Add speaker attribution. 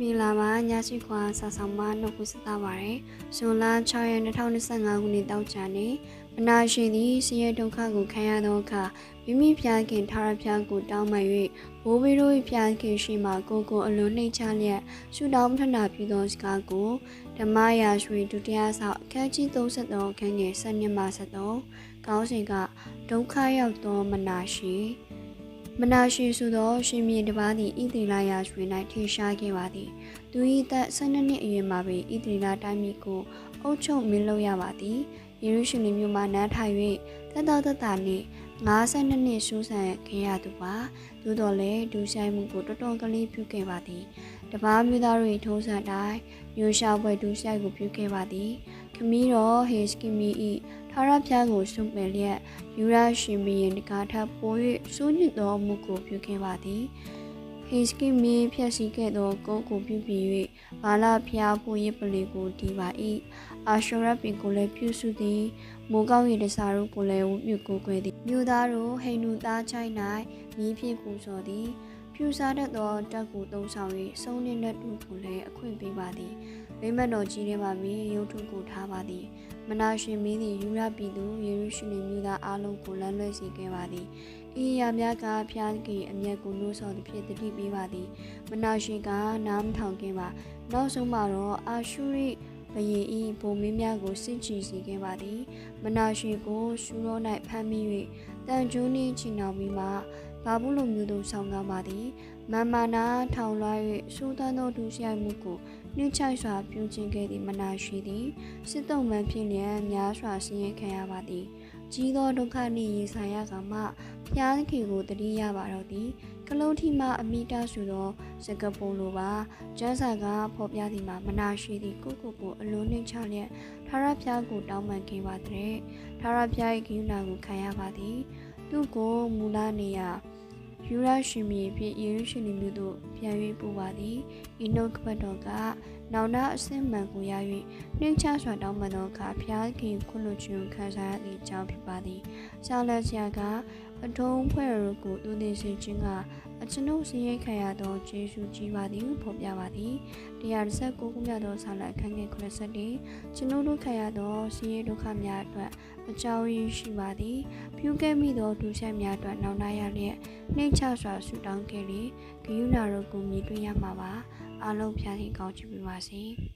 Speaker 1: မင်္ဂလာပါညစီခွာစာဆောင်မနှုတ်ခွစတာပါရယ်ဇွန်လ6ရက်2025ခုနှစ်တောက်ချာနေမနာရှင်သည်ဆင်းရဲဒုက္ခကိုခံရသောအခါမိမိဖျားခင်ထာရဖျားကိုတောင်းပန်၍ဘိုးဘီတို့၏ဖျားခင်ရှိမှကိုကိုအလွန်နှိမ်ချလျက်ရှုတောင်းထနာပြုသောစကားကိုဓမ္မရာရွှေဒုတိယဆောက်အခန်းကြီး33အခန်းငယ်7မှ73ကောင်းစဉ်ကဒုက္ခရောက်သောမနာရှင် မနာရှိဆိုသောရှင်မြေတစ်ပါးသည်ဣတိလာယာရွှေ၌ထင်ရှားခဲ့ပါသည်သူ၏သက်12နှစ်အရွယ်မှာပင်ဣတိလာတိုင်းပြည်ကိုအုပ်ချုပ်မင်းလုပ်ရပါသည်ယေရုရှလင်မြို့မှာနန်းထိုင်၍သက်တော်သက်တာနှင့်52နှစ်ရှုဆန်ခဲ့ရသူပါသို့တော်လည်းဒူဆိုင်မှုကိုတော်တော်ကလေးပြုခဲ့ပါသည်တပားမျိုးသားတို့ထုံးစံတိုင်းမျိုးရှာပွဲဒူဆိုင်ကိုပြုခဲ့ပါသည် ခမီးတော်ဟေစကီမီဤထာရဖျားကိုစွန့်ပယ်လျက်ယူရရှင်ဘီရင်တကားထပ်ပို၍စိုးညစ်သောမှုကိုပြုခဲ့ပါသည်ဟေစကီမီဖြက်စီခဲ့သောကုန်းကိုပြုပြီး၍ဘာလာဖျားဖို့ရပလီကိုတီးပါ၏အာရှရပင်ကိုလည်းပြုစုသည်မိုးကောင်းရည်တစားတို့ကိုလည်းဝမြုကိုခွဲသည်မြို့သားတို့ဟိန္ဒူသားချိုင်း၌မိဖြင့်ပူဇော်သည် ဖြူစားတတ်သောတက်ကိုသုံးဆောင်၍စုံနေတဲ့တူကိုလည်းအခွင့်ပေးပါသည် မိမတ်တော်ကြီးထဲမှာမြင်ရုပ်ထုကိုထားပါသည်မနာရှင်မင်းသည်ယူရပြည်သူယေရုရှလင်မြို့သားအလုံးကိုလမ်းလွှဲစေခဲ့ပါသည်ဤရာများကဖျားကြီးအမျက်ကိုလို့ဆော်သည်ဖြစ်တတိပေးပါသည်မနာရှင်ကနားမထောင်ခင်ပါနောက်ဆုံးမှာတော့အာရှုရိဘယေဤဘုံမင်းများကိုစစ်ချီစေခဲ့ပါသည် မနာရှင်ကိုရှူရော၌ဖမ်းမိ၍တန်ကျိုးနှင့်ချီနှောင်ပြီးမှ ဘာဘူးလိုမျိုးတို့ဆောင်ကားပါသည်မမနာထောင်လွှား၍စူးတန်းသောဒုစရိုက်မှုကိုနှိမ့်ချိုက်စွာပြုကျင့်ခဲ့သည့်မနာရှိသည်စစ်တုံးမှန်ဖြစ်လျက်များစွာဆင်းရဲခံရပါသည်ကြီးသောဒုက္ခနှင့်ရင်ဆိုင်ရကမှဖျားသခင်ကိုတတိယပါတော့သည်ကလုံးထီမှအမိတာဆိုသောစကပုံလိုပါကျန်းစာကဖော်ပြသည်မှာမနာရှိသည်ကိုကိုကိုအလုံးနှိမ့်ချလျက်ထာရဖျားကိုတောင်းပန်ခဲ့ပါတဲ့ထာရဖျား၏ကိူနာကိုခံရပါသည်သူကိုမူလနေရာ ယူရရှင်မြေဖြင့်ယေရုရှလင်မြို့သို့ပြန်၍ပို့ပါသည်ဤနှုတ်ကပတ်တော်ကနောင်နာအစင်မှန်ကိုရ၍နှင်းချစွာတောင်းပန်သောအခါဖျားခင်ခွင့်လွှတ်ခြင်းခံစားရသည့်အကြောင်းဖြစ်ပါသည်။ရှာလက်ဆရာကအထုံးဖွဲ့ရကိုတူသိစေခြင်းကအကျွန်ုပ်စည်ရိတ်ခံရသောကျေးဇူးကြီးပါသည်ဟုဖော်ပြပါသည်။119ခုမြောက်သောဆာလက်အခန်းငယ်87ကျွန်ုပ်တို့ခံရသောစည်ရိတ်ဒုက္ခများအတွက်အကြောင်းရင်းရှိပါသည်။ပြုခဲ့မိသောဒုစရိုက်များအတွက်နောင်တရလျက်နှိမ့်ချစွာဆုတောင်းခဲ့လေဂယုဏတို့ကိုမြည်တွေ့ရမှာပါ။အားလုံးဖျားသည့်ကောင်းချီးပေးပါစေ။